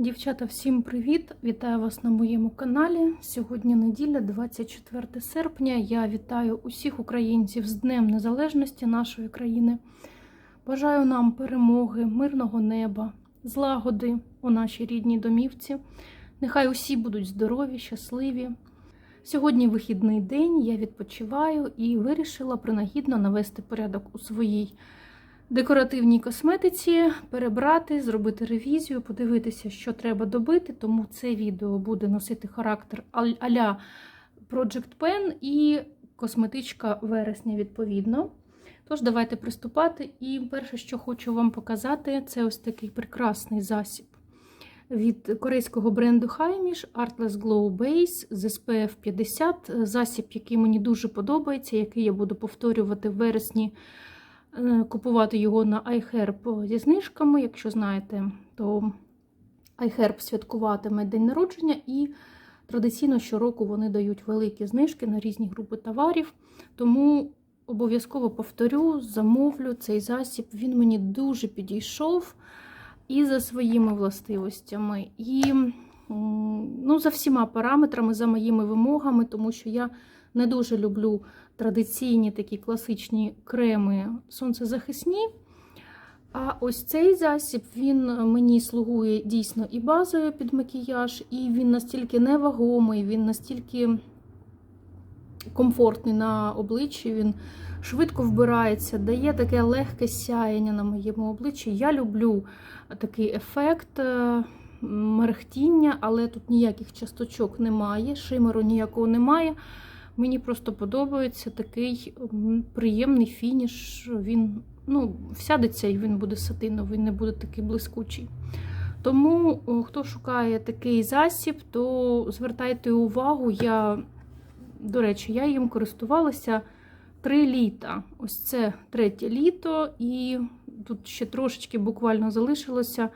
Дівчата, всім привіт! Вітаю вас на моєму каналі. Сьогодні неділя, 24 серпня. Я вітаю усіх українців з Днем Незалежності нашої країни. Бажаю нам перемоги, мирного неба, злагоди у нашій рідній домівці. Нехай усі будуть здорові, щасливі. Сьогодні вихідний день, я відпочиваю і вирішила принагідно навести порядок у своїй декоративній косметиці, перебрати, зробити ревізію, подивитися, що треба добити. Тому це відео буде носити характер а-ля Project Pen і косметичка вересня, відповідно. Тож, давайте приступати. І перше, що хочу вам показати, це ось такий прекрасний засіб від корейського бренду Heimish Artless Glow Base з SPF 50. Засіб, який мені дуже подобається, який я буду повторювати в вересні. Е, Купувати його на iHerb зі знижками. Якщо знаєте, то iHerb святкуватиме день народження, і традиційно щороку вони дають великі знижки на різні групи товарів. Тому обов'язково повторю, замовлю цей засіб. Він мені дуже підійшов і за своїми властивостями, і ну, за всіма параметрами, за моїми вимогами, тому що я не дуже люблю традиційні такі класичні креми сонцезахисні. А ось цей засіб він мені слугує дійсно і базою під макіяж, і він настільки невагомий, він настільки комфортний на обличчі, він швидко вбирається, дає таке легке сяєння на моєму обличчі. Я люблю такий ефект е, мерехтіння, але тут ніяких часточок немає, шимеру ніякого немає. Мені просто подобається такий приємний фініш. Він ну, всядеться і він буде сатиновий, не буде такий блискучий. Тому, хто шукає такий засіб, то звертайте увагу. Я, до речі, я їм користувалася три літа. Ось це третє літо, і тут ще трошечки буквально залишилося.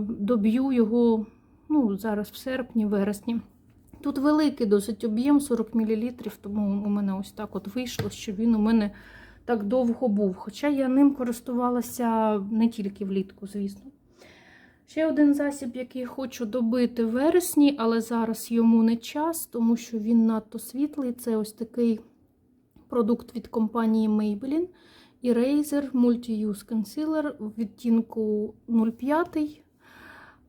Доб'ю його ну, зараз в серпні, вересні. Тут великий досить об'єм 40 мл, тому у мене ось так от вийшло, що він у мене так довго був. Хоча я ним користувалася не тільки влітку, звісно. Ще один засіб, який хочу добити в вересні, але зараз йому не час, тому що він надто світлий. Це ось такий продукт від компанії Maybelline. Eraser Multi-Use Concealer відтінку 05.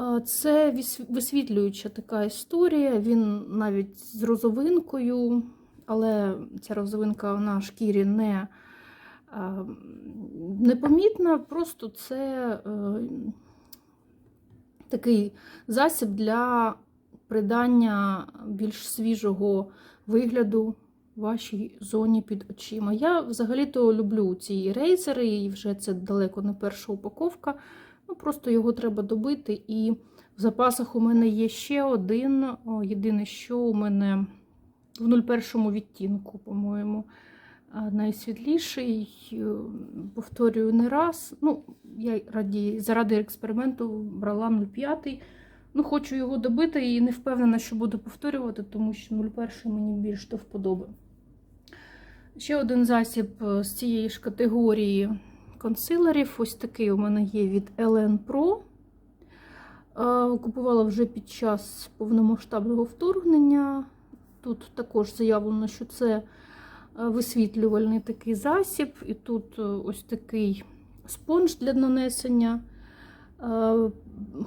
Е, Це висвітлююча така історія. Він навіть з розовинкою, але ця розовинка на шкірі не е, непомітна, просто це е, такий засіб для придання більш свіжого вигляду вашій зоні під очима. Я взагалі-то люблю ці рейзери, і вже це далеко не перша упаковка. Ну, Просто його треба добити. І в запасах у мене є ще один. О, Єдине, що у мене в 01 відтінку, по-моєму, найсвітліший. Е, Повторюю не раз. Ну, я раді, заради експерименту брала 05. Ну, хочу його добити і не впевнена, що буду повторювати, тому що 01 мені більш до вподоби. Ще один засіб е, з цієї ж категорії консилерів. Ось такий у мене є від LN Pro. Е, Купувала вже під час повномасштабного вторгнення. Тут також заявлено, що це е, висвітлювальний такий засіб, і тут е, ось такий спонж для нанесення.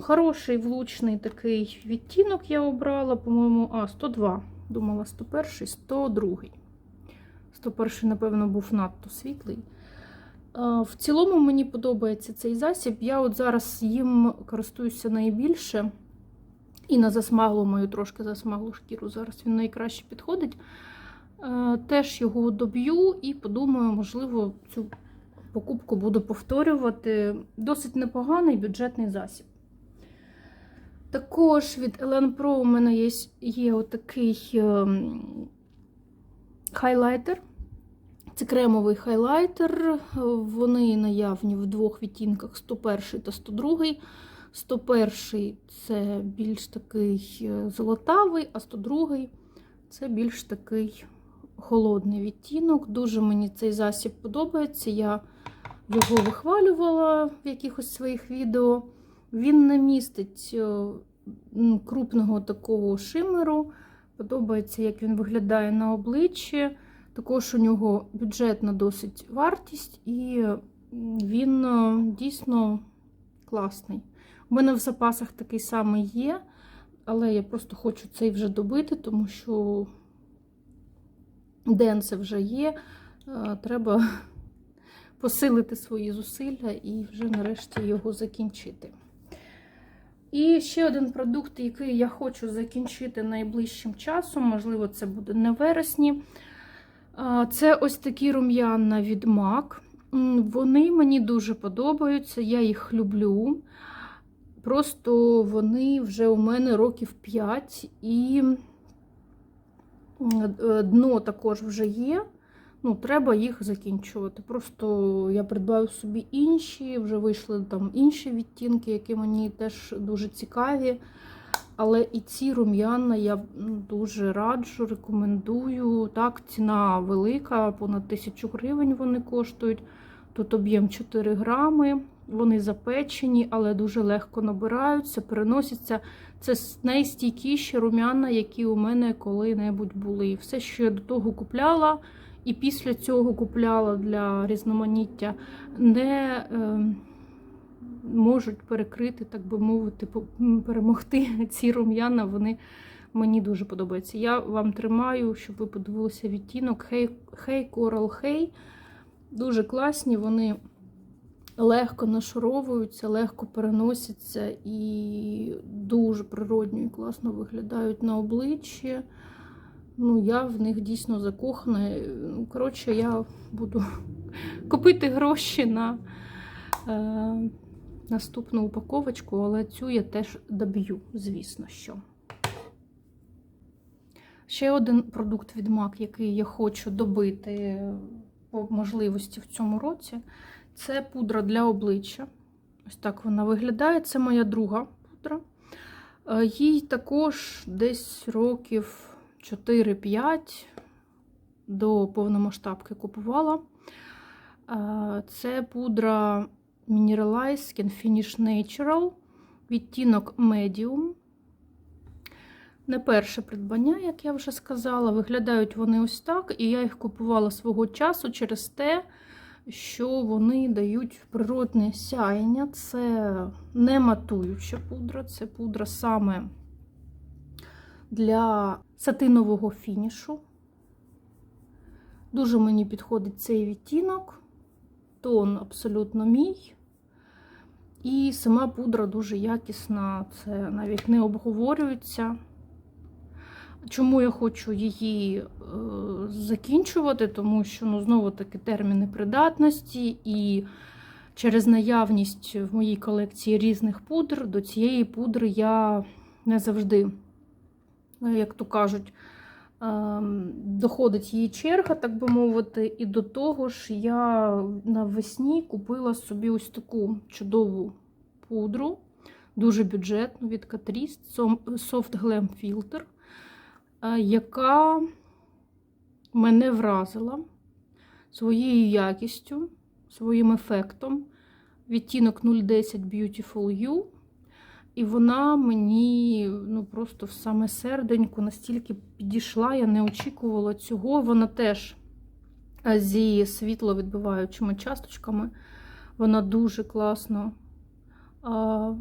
Хороший влучний такий відтінок я обрала, по-моєму, а, 102. Думала, 101, 102. 101, напевно, був надто світлий. Е, В цілому мені подобається цей засіб. Я от зараз їм користуюся найбільше. І на засмаглу мою трошки засмаглу шкіру. Зараз він найкраще підходить. Е, Теж його доб'ю і подумаю, можливо, цю покупку буду повторювати. Досить непоганий бюджетний засіб. Також від Elen Pro у мене є, є отакий ем, хайлайтер. Це кремовий хайлайтер. Вони наявні в двох відтінках 101 та 102. 101 це більш такий е, золотавий, а 102 це більш такий холодний відтінок. Дуже мені цей засіб подобається. Я його вихвалювала в якихось своїх відео. Він не містить е, крупного такого шимеру. Подобається, як він виглядає на обличчі. Також у нього бюджетна досить вартість, і він е, дійсно класний. У мене в запасах такий самий є, але я просто хочу цей вже добити, тому що ден це вже є. Е, Треба посилити свої зусилля і вже нарешті його закінчити. І ще один продукт, який я хочу закінчити найближчим часом, можливо, це буде не вересні. Це ось такі рум'яна від MAC. Вони мені дуже подобаються, я їх люблю. Просто вони вже у мене років 5 і е, дно також вже є. Ну, треба їх закінчувати. Просто я придбаю собі інші, вже вийшли там інші відтінки, які мені теж дуже цікаві. Але і ці рум'яна я ну, дуже раджу, рекомендую. Так, ціна велика, понад 1000 гривень вони коштують. Тут об'єм 4 грами, вони запечені, але дуже легко набираються, переносяться. Це найстійкіші рум'яна, які у мене коли-небудь були. Все, що я до того купляла, і після цього купляла для різноманіття, не е, можуть перекрити, так би мовити, перемогти ці рум'яна. Вони мені дуже подобаються. Я вам тримаю, щоб ви подивилися відтінок Hey, hey Coral Hey. Дуже класні, вони легко нашаровуються, легко переносяться і дуже природньо і класно виглядають на обличчі. Ну, я в них дійсно закохана. Коротше, я буду купити гроші на е, наступну упаковочку, але цю я теж доб'ю, звісно що. Ще один продукт від MAC, який я хочу добити по можливості в цьому році, це пудра для обличчя. Ось так вона виглядає. Це моя друга пудра. Е, Їй також десь років 4-5 до повномасштабки купувала. Е, Це пудра Mineralize Skin Finish Natural, відтінок Medium. Не перше придбання, як я вже сказала. Виглядають вони ось так, і я їх купувала свого часу через те, що вони дають природне сяєння. Це не матуюча пудра, це пудра саме для сатинового фінішу. Дуже мені підходить цей відтінок, тон абсолютно мій. І сама пудра дуже якісна, це навіть не обговорюється. Чому я хочу її е, закінчувати? Тому що ну, знову таки терміни придатності, і через наявність в моїй колекції різних пудр до цієї пудри я не завжди, е, як то кажуть, е, доходить її черга, так би мовити. І до того ж, я навесні купила собі ось таку чудову пудру, дуже бюджетну від Catrice Soft Glam Filter е, яка мене вразила своєю якістю, своїм ефектом. Відтінок 010 Beautiful You. І вона мені ну, просто в саме серденько настільки підійшла, я не очікувала цього. Вона теж е, зі світловідбиваючими часточками. Вона дуже класно а,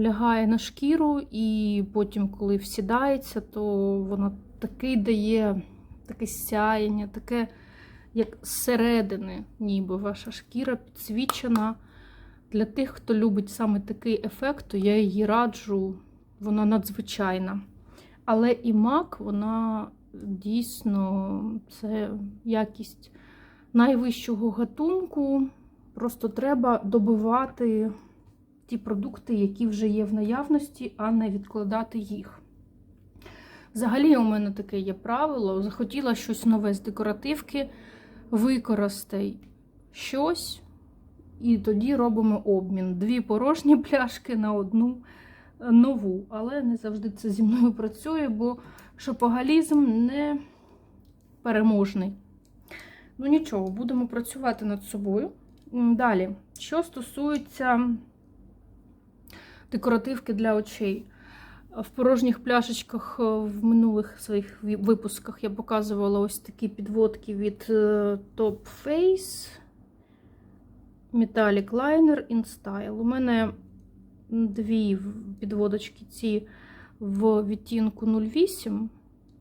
лягає на шкіру, і потім, коли всідається, то вона такий дає таке сяєння, таке, як зсередини, ніби ваша шкіра підсвічена. Для тих, хто любить саме такий ефект, то я її раджу, вона надзвичайна. Але і мак, вона дійсно це якість найвищого гатунку. Просто треба добивати ті продукти, які вже є в наявності, а не відкладати їх. Взагалі, у мене таке є правило: захотіла щось нове з декоративки, використай щось, і тоді робимо обмін. Дві порожні пляшки на одну нову. Але не завжди це зі мною працює, бо шопогалізм не переможний. Ну, нічого, будемо працювати над собою. Далі, що стосується декоративки для очей. В порожніх пляшечках е, в минулих своїх випусках я показувала ось такі підводки від е, Top Face Metallic Liner in Style. У мене дві підводочки ці в відтінку 08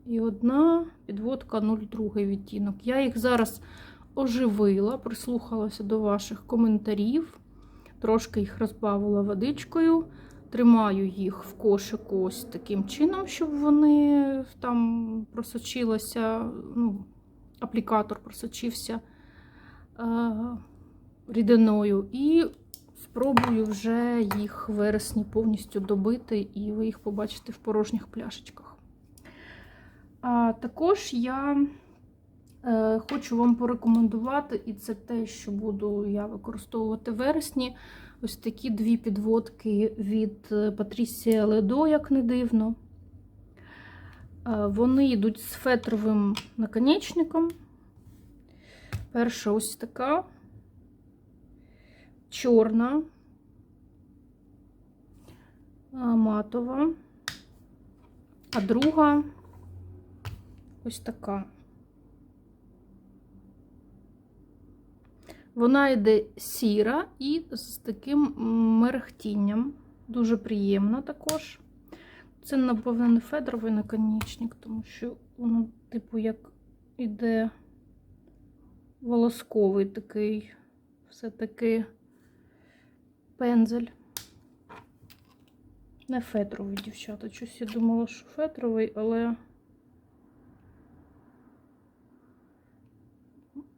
і одна підводка 02 відтінок. Я їх зараз оживила, прислухалася до ваших коментарів, трошки їх розбавила водичкою. Тримаю їх в кошику ось таким чином, щоб вони там просочилися, ну, аплікатор просочився е, рідиною. І спробую вже їх в вересні повністю добити, і ви їх побачите в порожніх пляшечках. А також я е, хочу вам порекомендувати, і це те, що буду я використовувати в вересні. Ось такі дві підводки від Патрісія Ледо, як не дивно. Е, Вони йдуть з фетровим наконечником. Перша ось така чорна, матова, а друга ось така. Вона йде сіра і з таким мерехтінням. Дуже приємна також. Це, напевно, не федровий наконечник, тому що воно, типу, як іде волосковий такий, все-таки пензель. Не фетровий, дівчата. Щось я думала, що фетровий, але.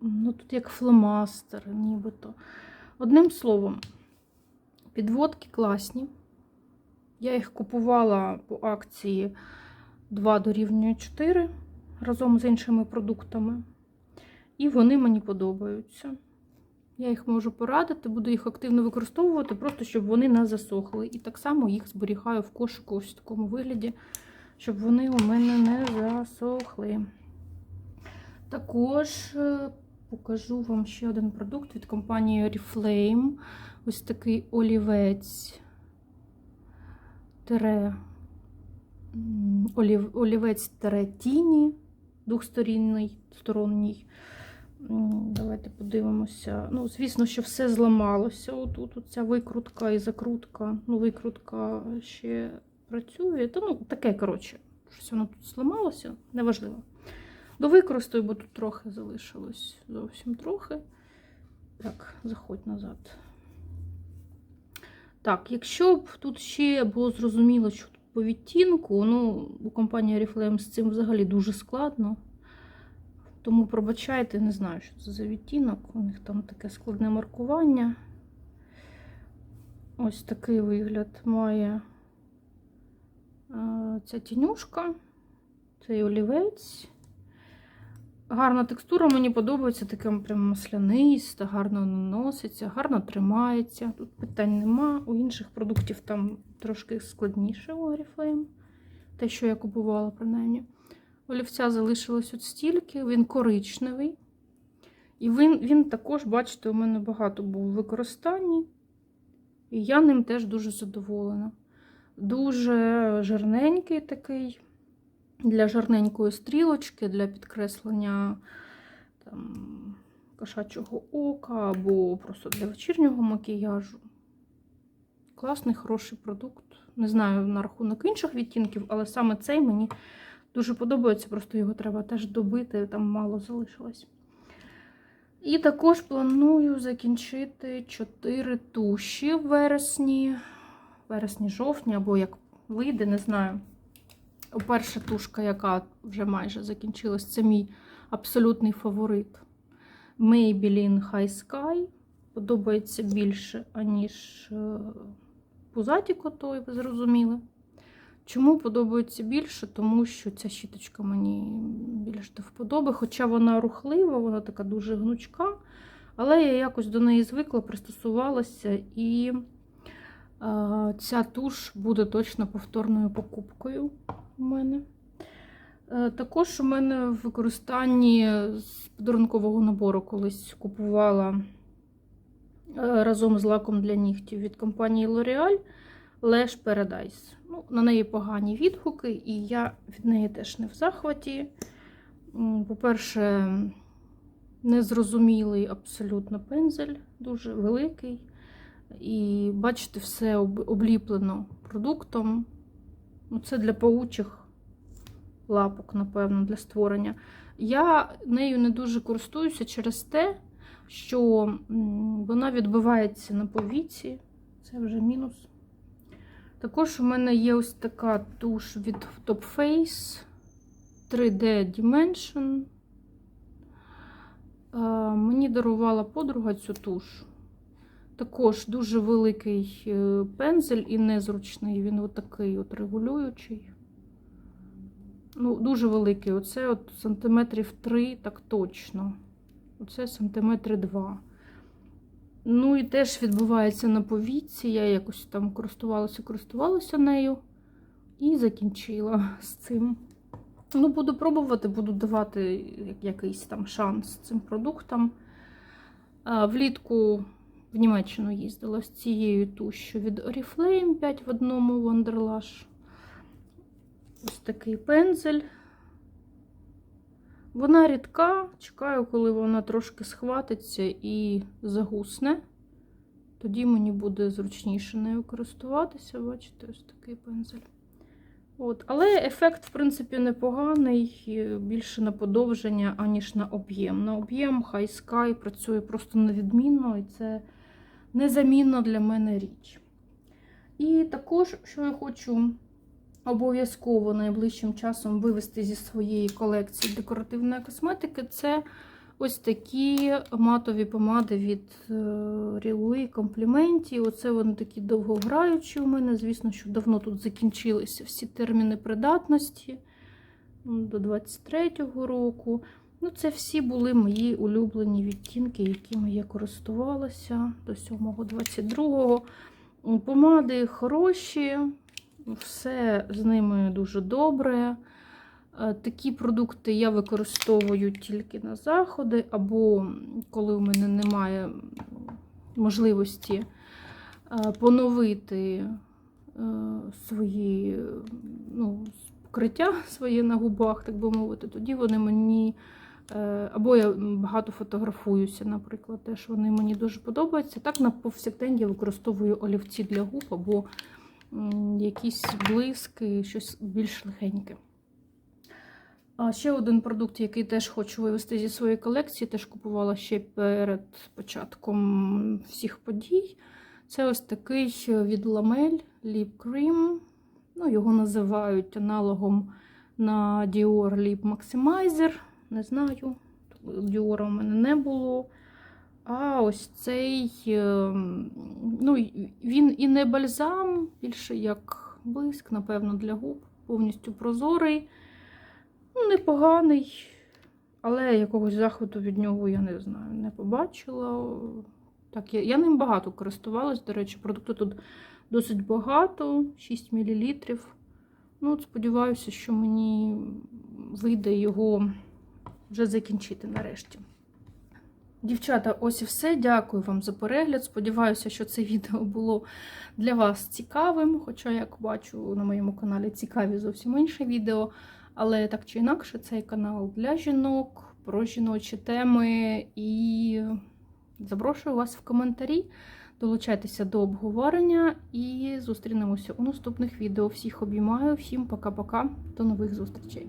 Ну, тут як фломастер, нібито. Одним словом, підводки класні. Я їх купувала по акції 2 дорівнює 4 разом з іншими продуктами. І вони мені подобаються. Я їх можу порадити, буду їх активно використовувати, просто щоб вони не засохли. І так само їх зберігаю в кошику ось в такому вигляді, щоб вони у мене не засохли. Також е, покажу вам ще один продукт від компанії Oriflame. Ось такий олівець. Тере, олів, олівець тере тіні, двохсторінний, сторонній. М, Давайте подивимося. Ну, звісно, що все зламалося. Отут ця викрутка і закрутка. Ну, викрутка ще працює. Та ну, таке, коротше, щось воно тут зламалося, неважливо. До використаю, бо тут трохи залишилось. Зовсім трохи. Так, заходь назад. Так, якщо б тут ще було зрозуміло, що тут по відтінку, ну, у компанії Oriflame з цим взагалі дуже складно. Тому пробачайте, не знаю, що це за відтінок. У них там таке складне маркування. Ось такий вигляд має е, ця тінюшка, цей олівець. Гарна текстура, мені подобається, таке прям масляниста, гарно наноситься, гарно тримається. Тут питань нема. У інших продуктів там трошки складніше у Oriflame. Те, що я купувала, принаймні. Олівця залишилось от стільки, він коричневий. І він, він також, бачите, у мене багато був у використанні. І я ним теж дуже задоволена. Дуже жирненький такий для жирненької стрілочки, для підкреслення там, кошачого ока або просто для вечірнього макіяжу. Класний, хороший продукт. Не знаю на рахунок інших відтінків, але саме цей мені дуже подобається, просто його треба теж добити, там мало залишилось. І також планую закінчити 4 туші в вересні, вересні-жовтні, або як вийде, не знаю. Перша тушка, яка вже майже закінчилась, це мій абсолютний фаворит. Maybelline High Sky. Подобається більше, аніж е, пузаті ви зрозуміли. Чому подобається більше? Тому що ця щіточка мені більш до вподоби, хоча вона рухлива, вона така дуже гнучка. Але я якось до неї звикла, пристосувалася, і е, ця туш буде точно повторною покупкою у мене. Е, Також у мене в використанні з подарункового набору колись купувала е, разом з лаком для нігтів від компанії L'Oreal. Lash Paradise. Ну, на неї погані відгуки, і я від неї теж не в захваті. По-перше, незрозумілий абсолютно пензель, дуже великий. І бачите, все обліплено продуктом. Ну, Це для паучих лапок, напевно, для створення. Я нею не дуже користуюся через те, що вона відбивається на повіці. Це вже мінус. Також у мене є ось така туш від Top Face 3D Dimension. Е, Мені дарувала подруга цю туш. Також дуже великий е, пензель і незручний. Він отакий от регулюючий. Ну, дуже великий. Оце от сантиметрів 3, так точно. Оце сантиметри 2. Ну і теж відбувається на повіці. Я якось там користувалася, користувалася нею і закінчила з цим. Ну, буду пробувати, буду давати якийсь там шанс цим продуктам. Влітку в Німеччину їздила з цією тушю від Oriflame 5 в одному Wonderlash. Ось такий пензель. Вона рідка, чекаю, коли вона трошки схватиться і загусне. Тоді мені буде зручніше нею користуватися. Бачите, ось такий пензель. От. Але ефект, в принципі, непоганий, більше на подовження, аніж на об'єм. На об'єм High Sky працює просто невідмінно, і це незамінна для мене річ. І також, що я хочу обов'язково найближчим часом вивести зі своєї колекції декоративної косметики, це ось такі матові помади від Рілуї компліменті. Оце вони такі довгограючі у мене. Звісно, що давно тут закінчилися всі терміни придатності до 23-го року. Ну, це всі були мої улюблені відтінки, якими я користувалася до 7-го, 22-го. Помади хороші, все з ними дуже добре. Е, Такі продукти я використовую тільки на заходи, або коли у мене немає можливості е, поновити е, свої ну, покриття своє на губах, так би мовити, тоді вони мені. Або я багато фотографуюся, наприклад, теж вони мені дуже подобаються. Так, на повсякдень я використовую олівці для губ або якісь блиски, щось більш легеньке. А ще один продукт, який теж хочу вивести зі своєї колекції, теж купувала ще перед початком всіх подій. Це ось такий від Lamel Lip Cream. Ну, його називають аналогом на Dior Lip Maximizer. Не знаю, Dior у мене не було. А ось цей, е, ну, він і не бальзам, більше як блиск, напевно, для губ, повністю прозорий. Ну, непоганий, але якогось захвату від нього я не знаю, не побачила. Так, я, я ним багато користувалась, до речі, продукту тут досить багато, 6 мл. Ну, сподіваюся, що мені вийде його вже закінчити нарешті. Дівчата, ось і все. Дякую вам за перегляд. Сподіваюся, що це відео було для вас цікавим. Хоча, як бачу, на моєму каналі цікаві зовсім інші відео. Але так чи інакше, цей канал для жінок, про жіночі теми. І запрошую вас в коментарі. Долучайтеся до обговорення і зустрінемося у наступних відео. Всіх обіймаю, всім пока-пока, до нових зустрічей.